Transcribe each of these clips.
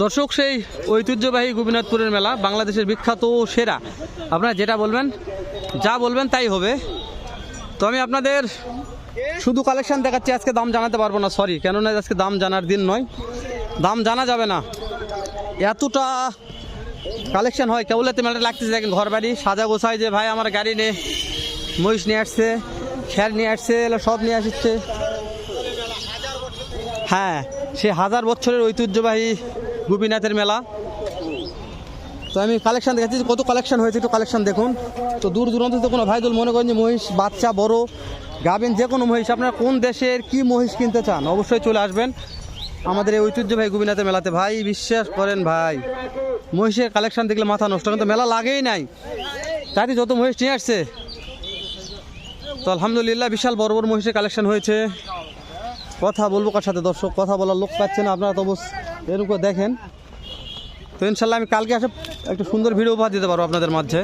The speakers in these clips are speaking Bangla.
দর্শক, সেই ঐতিহ্যবাহী গোপীনাথপুরের মেলা, বাংলাদেশের বিখ্যাত সেরা। আপনারা যেটা বলবেন, যা বলবেন তাই হবে। তো আমি আপনাদের শুধু কালেকশান দেখাচ্ছি, আজকে দাম জানাতে পারব না সরি কেননা আজকে দাম জানার দিন নয়। দাম জানা যাবে না। এতটা কালেকশান হয় কেবল এতে মেলাটা লাগতেছে, দেখেন ঘর বাড়ি সাজা গোছায় যে ভাই আমার গাড়ি নে, মহিষ নিয়ে আসছে, খ্যার নিয়ে আসছে সব নিয়ে আসছে। হ্যাঁ সে হাজার বছরের ঐতিহ্যবাহী গোপীনাথের মেলা। তো আমি কালেকশান দেখাচ্ছি, কত কালেকশান হয়েছে একটু কালেকশান দেখুন। তো দূর দূরান্ত থেকে কোনো ভাইদুল মনে করেন যে মহিষ, বাচ্চা, বড় গাবেন যে কোনো মহিষ। আপনারা কোন দেশের কি মহিষ কিনতে চান, অবশ্যই চলে আসবেন। আমাদের এই ঐতিহ্যবাহী গোপীনাথের মেলাতে। ভাই, বিশ্বাস করেন ভাই, মহিষের কালেকশান দেখলে মাথা নষ্ট, কিন্তু মেলা লাগেই নাই। তাই যত মহিষ নিয়ে আসছে। তো আলহামদুলিল্লাহ, বিশাল বড় বড় মহিষের কালেকশান হয়েছে। কথা বলব কার সাথে? দর্শক, কথা বলার লোক পাচ্ছেন আপনারা তো এরকম দেখেন। তো ইনশাল্লাহ আমি কালকে আসে একটা সুন্দর ভিডিও উপহার দিতে পারব আপনাদের মাঝে।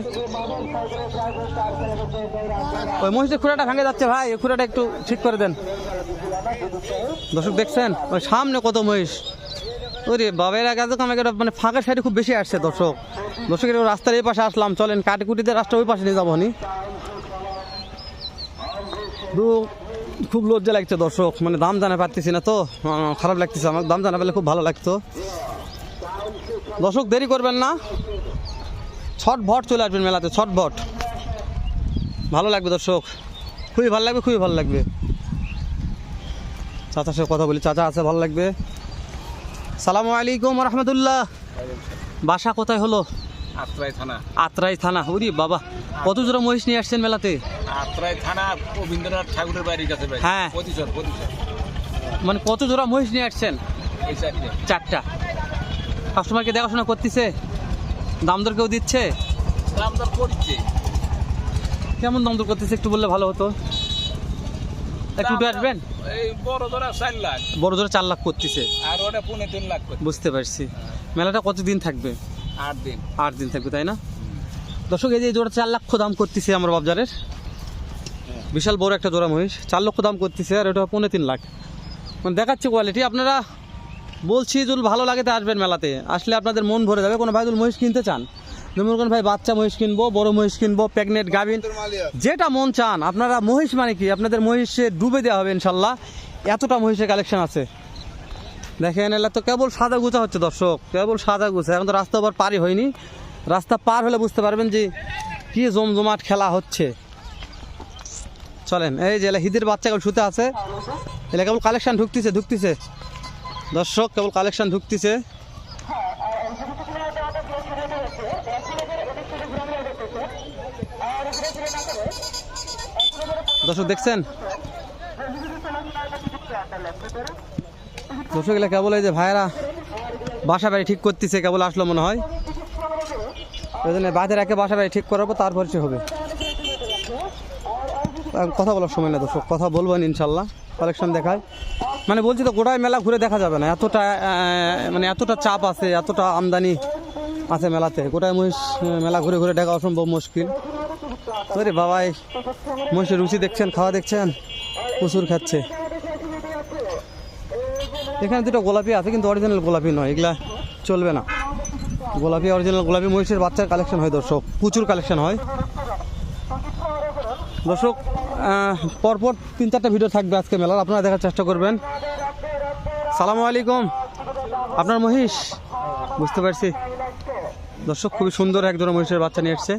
ওই মহিষের খুঁড়াটা ভেঙে যাচ্ছে ভাই ওই খুঁড়াটা একটু ঠিক করে দেন। দর্শক, দেখছেন? ওই সামনে কত মহিষ। ওরে বাবের আগে তো আমাকে মানে ফাঁকা সাইডে খুব বেশি আসছে দর্শক। দর্শকের রাস্তার এই পাশে আসলাম, চলেন কাটিকুটিতে রাস্তা ওই পাশে নিয়ে যাব নি। দু খুব লজ্জা লাগছে দর্শক মানে দাম জানা পারতেছি না তো খারাপ লাগতেছে আমার, দাম জানা পেলে খুব ভালো লাগতো। দর্শক, দেরি করবেন না। ছট ভট চলে আসবেন মেলাতে, ছট ভট। ভালো লাগবে দর্শক। খুবই ভালো লাগবে, খুবই ভালো লাগবে। চাচার সাথে কথা বলি, চাচা আছে, ভালো লাগবে। সালামু আলাইকুম রহমতুল্লাহ। বাসা কোথায় হলো? আত্রাই থানা। আত্রাই থানা উরি বাবা কত জোড়া মহিষ নিয়ে আসছেন মেলাতে? আত্রাই থানা রবীন্দ্রনাথ ঠাকুরের বাড়ির কাছে ভাই। হ্যাঁ। প্রতিশোধ প্রতিশোধ। মানে কত জোড়া মহিষ নিয়ে আসছেন? এই চারটে। চারটা। কাস্টমারকে দেখাশোনা করতেছে? দাম দর কেউ দিচ্ছে? দাম দর করছে। কেমন দাম দর করতেছে একটু বললে ভালো হতো। একটু আসবেন? এই বড় ধরা চার লাখ। বড় জোরে চার লাখ করতেছে। আর ওটা পৌনে তিন লাখ বুঝতে পারছি। মেলাটা কতদিন থাকবে? আট দিন। আট দিন থাকবে তাই না? দর্শক এই যে জোড়া চার লক্ষ দাম করতেছে আমার বাবজারের। বিশাল বড় একটা জোড়া মহিষ। চার লক্ষ দাম করতেছে আর ওটা পৌনে তিন লাখ। মানে দেখাচ্ছে কোয়ালিটি আপনারা বলছি যদি ভালো লাগে তো আসবেন মেলাতে। আসলে আপনাদের মন ভরে যাবে। কোনো ভাই যদি মহিষ কিনতে চান? যেমন কোনো ভাই বাচ্চা মহিষ কিনবো বড় মহিষ কিনবো প্রেগনেন্ট গাভিন যেটা মন চান আপনারা মহিষ মানে কি? আপনাদের মহিষে ডুবে দেওয়া হবে ইনশাল্লাহ। এতটা মহিষের কালেকশন আছে। দেখেন, এলা তো কেবল সাদা গুছা হচ্ছে দর্শক, কেবল সাদা গুছা। এখন তো রাস্তা আবার পারই হয়নি। রাস্তা পার হলে বুঝতে পারবেন যে কি জমজমাট খেলা হচ্ছে। চলেন, এই যে এলা হিদের বাচ্চা কেবল শুতে আছে। এলা কেবল কালেকশন ঢুকতেছে ঢুকতেছে। দর্শক, কেবল কালেকশন ঢুকতেছে। দর্শক, দেখছেন? দর্শক কেবল এই যে ভাইয়েরা বাসা বাড়ি ঠিক করতেছে কেবল আসলো মনে হয়? ওই জন্য বাজারে একে বাসা বাড়ি ঠিক করাবো, তারপর সে হবে। কথা বলার সময় না দর্শক, কথা বলবেন ইনশাল্লাহ কালেকশন দেখায় মানে বলছি তো গোটায় মেলা ঘুরে দেখা যাবে না, এতটা মানে এতটা চাপ আছে, এতটা আমদানি আছে মেলাতে। গোটায় মহিষ মেলা ঘুরে ঘুরে দেখা অসম্ভব মুশকিল। তো রে বাবাই, মহিষের রুচি দেখছেন, খাওয়া দেখছেন? প্রচুর খাচ্ছে। এখানে দুটো গোলাপি আছে কিন্তু অরিজিনাল গোলাপি নয় এগুলা চলবে না। গোলাপি অরিজিনাল গোলাপি মহিষের বাচ্চার কালেকশন হয় দর্শক প্রচুর কালেকশন হয়। দর্শক পরপর তিন চারটা ভিডিও থাকবে আজকে মেলার আপনারা দেখার চেষ্টা করবেন। সালামু আলাইকুম। আপনার মহিষ? বুঝতে পারছি। দর্শক খুবই সুন্দর এক ধরনের মহিষের বাচ্চা নিয়ে এসছে।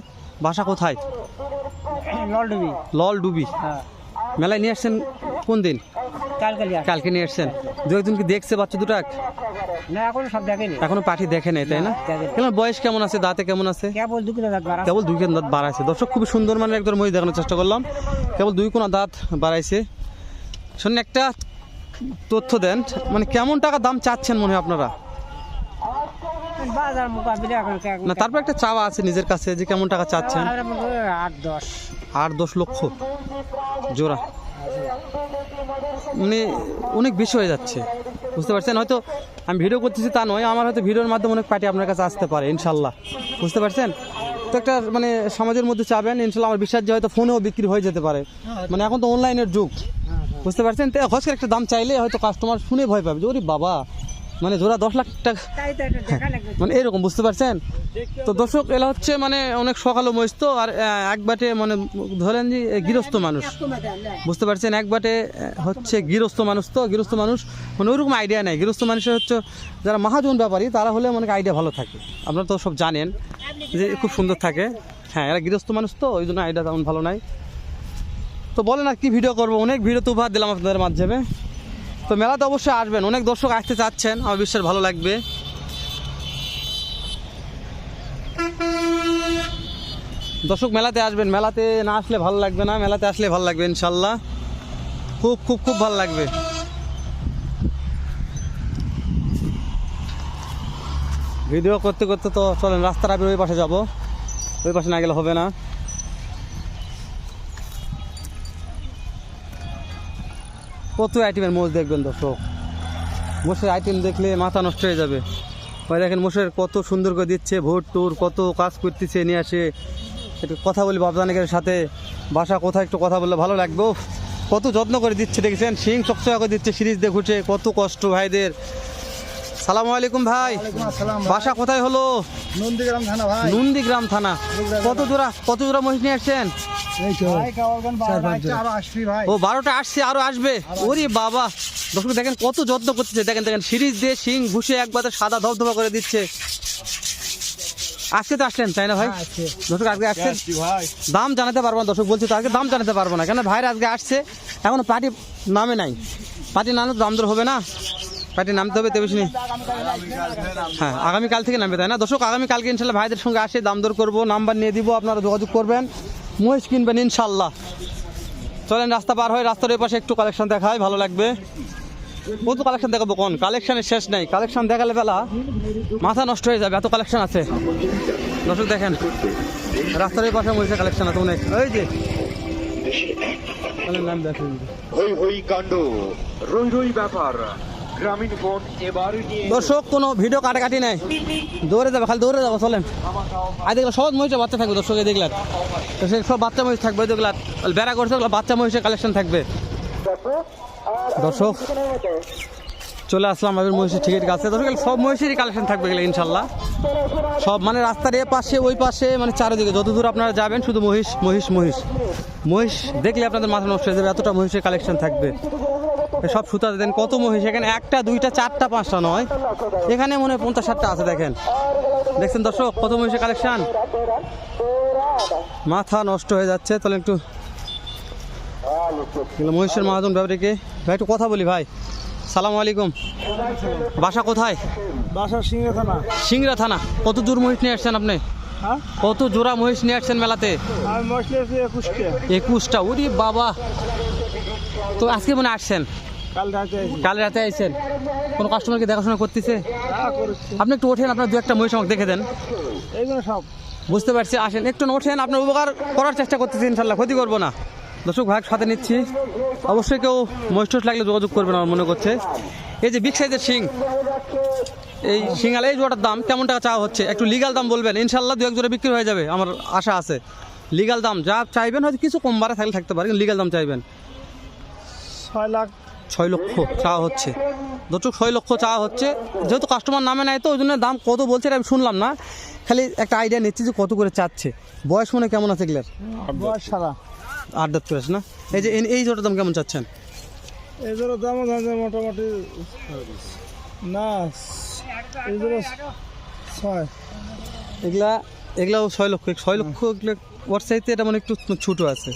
বাসা কোথায়? ললডুবি। লল ডুবি হ্যাঁ। মেলায় নিয়ে আসছেন কোন দিন? কালকে নিয়ে এসছেন দু একজন কি দেখছে বাচ্চা দুটাক? না এখন সব দেখেনি। এখনও পাঠি দেখে নেই তাই না? কেমন বয়স কেমন আছে? দাঁতে কেমন আছে? কেবল দু কিলো দাঁত বাড়া কেবল দুই দাঁত বাড়াইছে। দর্শক খুবই সুন্দর মানের একদম মহিষ দেখানোর চেষ্টা করলাম। কেবল দুই কোনা দাঁত বাড়াইছে। শুনুন একটা তথ্য দেন। মানে কেমন টাকা দাম চাচ্ছেন মনে হয় আপনারা? না তারপর একটা চাওয়া আছে নিজের কাছে যে কেমন টাকা চাচ্ছেন? মনে আট দশ। আট দশ লক্ষ। জোড়া। মানে অনেক বেশি হয়ে যাচ্ছে। বুঝতে পারছেন? হয়তো আমি ভিডিও করতেছি তা নয়, আমার হয়তো ভিডিওর মাধ্যমে অনেক পার্টি আপনার কাছে আসতে পারে, ইনশাল্লাহ। বুঝতে পারছেন? তো একটা মানে সমাজের মধ্যে চাবেন, ইনশাল্লাহ আমার বিশ্বাস যে হয়তো ফোনেও বিক্রি হয়ে যেতে পারে। মানে এখন তো অনলাইনের যুগ। বুঝতে পারছেন? তো হসকের একটা দাম চাইলে হয়তো কাস্টমার শুনে ভয় পাবে যে, ওরে বাবা মানে জোড়া দশ লাখ টাকা মানে এরকম বুঝতে পারছেন? তো দর্শক এলা হচ্ছে মানে অনেক সকালে মহিষ তো আর এক বাটে মানে ধরেন যে গৃহস্থ মানুষ। বুঝতে পারছেন? এক বাটে হচ্ছে গৃহস্থ মানুষ তো গৃহস্থ মানুষ মানে ওইরকম আইডিয়া নেই। গৃহস্থ মানুষের হচ্ছে যারা মহাজন ব্যাপারী তারা হলে অনেক আইডিয়া ভালো থাকে। আপনারা তো সব জানেন যে খুব সুন্দর থাকে। হ্যাঁ এরা গৃহস্থ মানুষ তো ওই জন্য আইডিয়া তেমন ভালো নাই। তো বলেন আর কি ভিডিও করব। অনেক ভিডিও তো উপহার দিলাম আপনাদের মাধ্যমে। তো মেলাতে অবশ্যই আসবেন। অনেক দর্শক আসতে চাচ্ছেন। আমার বিশ্বাস ভালো লাগবে। দর্শক, মেলাতে আসবেন। মেলাতে না আসলে ভালো লাগবে না। মেলাতে আসলে ভালো লাগবে, ইনশাল্লাহ। খুব খুব খুব ভালো লাগবে। ভিডিও করতে করতে তো চলেন, রাস্তার আমি ওই পাশে যাব। ওই পাশে না গেলে হবে না। কত আইটেমের মোষ দেখবেন দর্শক। মোষের আইটেম দেখলে মাথা নষ্ট হয়ে যাবে। ওই দেখেন মোষের কত সুন্দর করে দিচ্ছে, ভোট টুর কত কাজ করতেছে নিয়ে আসে। একটু কথা বলি বাবদানিকের সাথে। বাসা কোথায় একটু কথা বললে ভালো লাগবে। কত যত্ন করে দিচ্ছে, দেখেছেন? সিং চকচকা করে দিচ্ছে সিরিজ দেখুছে কত কষ্ট ভাইদের। সালাম আলাইকুম ভাই। বাসা কোথায় হলো? নন্দীগ্রাম থানা ভাই। নন্দীগ্রাম থানা। কত জোড়া কত জোড়া মহিষ নিয়ে আসছেন? এই তো ভাই কাওয়ালগান বারোটা আসছে, আরও আসবি ভাই। ও বারোটা আসছে আরও আসবে? ওরে বাবা। দর্শক দেখেন কত যত্ন করতেছে। দেখেন দেখেন সিরিজ দিয়ে শিং ঘুষে একবারে সাদা ধবধবা করে দিচ্ছে। আজকে তো আসলেন তাই না ভাই? দর্শক আজকে আসছেন? দাম জানাতে পারব না দর্শক বলছি তো আজকে দাম জানাতে পারব না। কেন ভাইরা আজকে আসছে এখনও পার্টি নামে নাই। পার্টি নামলে তো দাম দর হবে না। পার্টি নামতে হবে তেবে শুনি হ্যাঁ আগামীকাল থেকে নামবে, তাই না? দর্শক, আগামীকালকে ইনশাল্লাহ ভাইদের সঙ্গে আসে, দাম দর করব, নাম্বার নিয়ে দিব, আপনারা যোগাযোগ করবেন, মহিষ কিনবেন ইনশাল্লাহ। চলেন, রাস্তা পার হয়ে রাস্তার ওই পাশে একটু কালেকশন দেখায় ভালো লাগবে। কত কালেকশন দেখাবো, কোন? কালেকশনের শেষ নাই কালেকশন দেখালে বেলা মাথা নষ্ট হয়ে যাবে, এত কালেকশন আছে। দর্শক, দেখেন, রাস্তার ওই পাশে মহিষের কালেকশন আছে অনেক। ওই যে নাম দেখেন হই হই কাণ্ড, রই রই ব্যাপার। দর্শক, কোনো ভিডিও কাটাকাটি নাই। দৌড়ে যাবে, খালি দৌড়ে যাব, চলেন। আজ দেখলাম সব মহিষে বাচ্চা থাকবে, দর্শক, এই দেখলেন। তো সেই সব বাচ্চা মহিষ থাকবে দেখলাম বেড়া করছে বাচ্চা মহিষের কালেকশন থাকবে। দর্শক, চলে আসলাম আমাদের মহিষের টিকিট কাছে। দর্শক সব মহিষেরই কালেকশন থাকবে গেলে ইনশাল্লাহ। সব মানে রাস্তার এ পাশে, ওই পাশে মানে চারিদিকে। যত দূর আপনারা যাবেন, শুধু মহিষ মহিষ মহিষ। মহিষ দেখলে আপনাদের মাথা নষ্ট হয়ে যাবে, এতটা মহিষের কালেকশন থাকবে। সব সুতা দেন কত মহিষ। এখানে একটা দুইটা চারটা পাঁচটা নয়। এখানে মনে হয় পঞ্চাশ ষাটটা আছে দেখেন। দেখছেন দর্শক কত মহিষের কালেকশন মাথা নষ্ট হয়ে যাচ্ছে তাহলে একটু মহিষের মহাজন ব্যাপারীকে। ভাই একটু কথা বলি ভাই। সালাম আলাইকুম। বাসা কোথায়? বাসা সিংহে থানা। সিংড়া থানা। কত দূর মহিষ নিয়ে আসছেন আপনি? হ্যাঁ? কত জোড়া মহিষ নিয়ে আসছেন মেলাতে? একুশটা। ওরে বাবা। তো আজকে মনে আসছেন? কাল রাতে আইছেন কোনো কাস্টমারকে দেখাশোনা করতেছে? আপনি একটু ওঠেন আপনার দু একটা মহিষ আমাকে দেখে দেন। এইগুলো সব। বুঝতে পারছি আসেন। একটু ওঠেন আপনার উপকার করার চেষ্টা করতেছি ইনশাল্লাহ। ক্ষতি করব না। দর্শক ভাগ সাথে নিচ্ছি। অবশ্যই কেউ মহিষ লাগলে যোগাযোগ করবেন আমার মনে করছে। এই যে বিগ সাইজের শিং এই শিঙালে এই জোড়াটার দাম কেমন টাকা চাওয়া হচ্ছে? একটু লিগাল দাম বলবেন। ইনশাল্লাহ দু এক জোড়া বিক্রি হয়ে যাবে আমার আশা আছে। লিগাল দাম যা চাইবেন হয়তো কিছু কম বাড়া থাকলে থাকতে পারে লিগাল দাম চাইবেন। ছয় লাখ ছয় লক্ষ চাওয়া হচ্ছে। দর্শক ছয় লক্ষ চাওয়া হচ্ছে। যেহেতু কাস্টমার নামে নেয় তো ওই জন্য দাম কত বলছে এটা আমি শুনলাম না। খালি একটা আইডিয়া নিচ্ছি যে কত করে চাচ্ছে। বয়স মনে কেমন আছে এগুলার? বয়স সারা আট দাঁত করেছে না? এই যে এই- এই জোটার দাম কেমন চাচ্ছেন? এগুলো দাম আছে মোটামুটি না এগুলো ছয়। এগুলা এগুলাও ছয় লক্ষ ছয় লক্ষ এগুলো ওর এটা মানে একটু ছোটো আছে।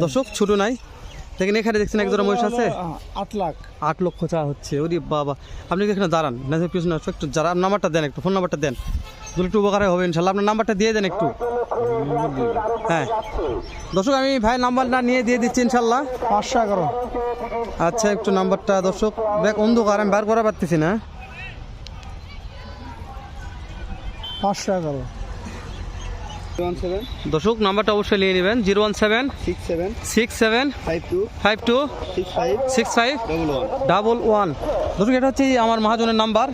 দর্শক ছোটো নাই। দেখেন এখানে দেখছেন এক জোড়া মহিষ আছে? আট লাখ। আট লক্ষ চাওয়া হচ্ছে ওরে বাবা। আপনি কি এখানে দাঁড়ান? না পিছনে একটু যারা নাম্বারটা দেন একটু ফোন নাম্বারটা দেন। তাহলে একটু উপকার হবে ইনশাল্লাহ। আপনার নাম্বারটা দিয়ে দেন একটু। হ্যাঁ। দর্শক আমি ভাই নাম্বারটা নিয়ে দিয়ে দিচ্ছি ইনশাল্লাহ। পাঁচশো এগারো। আচ্ছা একটু নাম্বারটা দর্শক। দেখ অন্ধকার আমি বার করা পারতেছি না। পাঁচশো এগারো। দর্শক নাম্বারটা অবশ্যই নিয়ে নেবেন zero one seven six seven six seven five two five two six five six five double one. দর্শক এটা হচ্ছে আমার মহাজনের নাম্বার।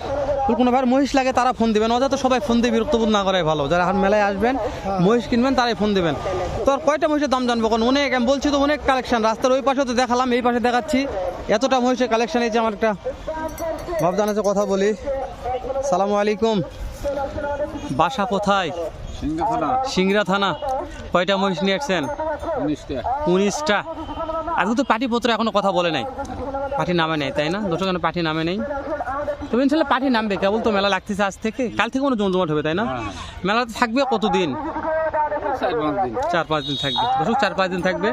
কোনো ভাই মহিষ লাগে তারা ফোন দিবেন। অযথা সবাই ফোন দিয়ে বিরক্তবোধ না করাই ভালো। যারা মেলায় আসবেন মহিষ কিনবেন তারাই ফোন দিবেন। তো আর কয়টা মহিষের দাম জানব? কারণ অনেক আমি বলছি তো অনেক কালেকশন রাস্তার ওই পাশে তো দেখালাম এই পাশে দেখাচ্ছি। এতটা মহিষের কালেকশন হয়েছে আমার একটা ভাবদান আছে কথা বলি। সালামু আলাইকুম। বাসা কোথায়? সিংড়া থানা। কয়টা মহিষ নিয়ে আসছেন? উনিশটা। আজকে তো পার্টি পত্র এখনও কথা বলে নাই। পার্টি নামে নেই তাই না? দর্শক এখনও পার্টি নামে নেই। তবে ইনশাল্লাহ পার্টি নামবে কেবল তো মেলা লাগতেছে আজ থেকে। কাল থেকে কোনো জমজমাট হবে তাই না? মেলাতে থাকবে কতদিন? চার পাঁচ দিন। চার পাঁচ দিন থাকবে। দর্শক চার পাঁচ দিন থাকবে।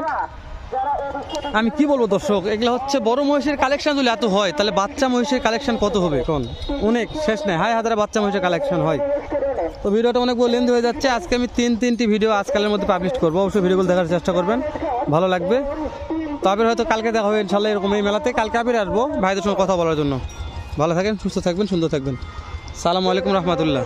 আমি কি বলব দর্শক এগুলো হচ্ছে বড় মহিষের কালেকশন যদি এত হয় তাহলে বাচ্চা মহিষের কালেকশন কত হবে? কোন? অনেক শেষ নেই। হাই হাজারে বাচ্চা মহিষের কালেকশন হয়। তো ভিডিওটা অনেক লেন্দি হয়ে যাচ্ছে। আজকে আমি তিন, তিনটি ভিডিও আজকালের মধ্যে পাবলিশ করব। অবশ্যই ভিডিওগুলো দেখার চেষ্টা করবেন। ভালো লাগবে। তো আবির হয়তো কালকে দেখা হবে ইনশাল্লাহ এরকম এই মেলাতে। কালকে আবির আসব ভাইদের সঙ্গে কথা বলার জন্য। ভালো থাকেন, সুস্থ থাকবেন, সুন্দর থাকবেন। সালামু আলাইকুম রহমতুল্লাহ।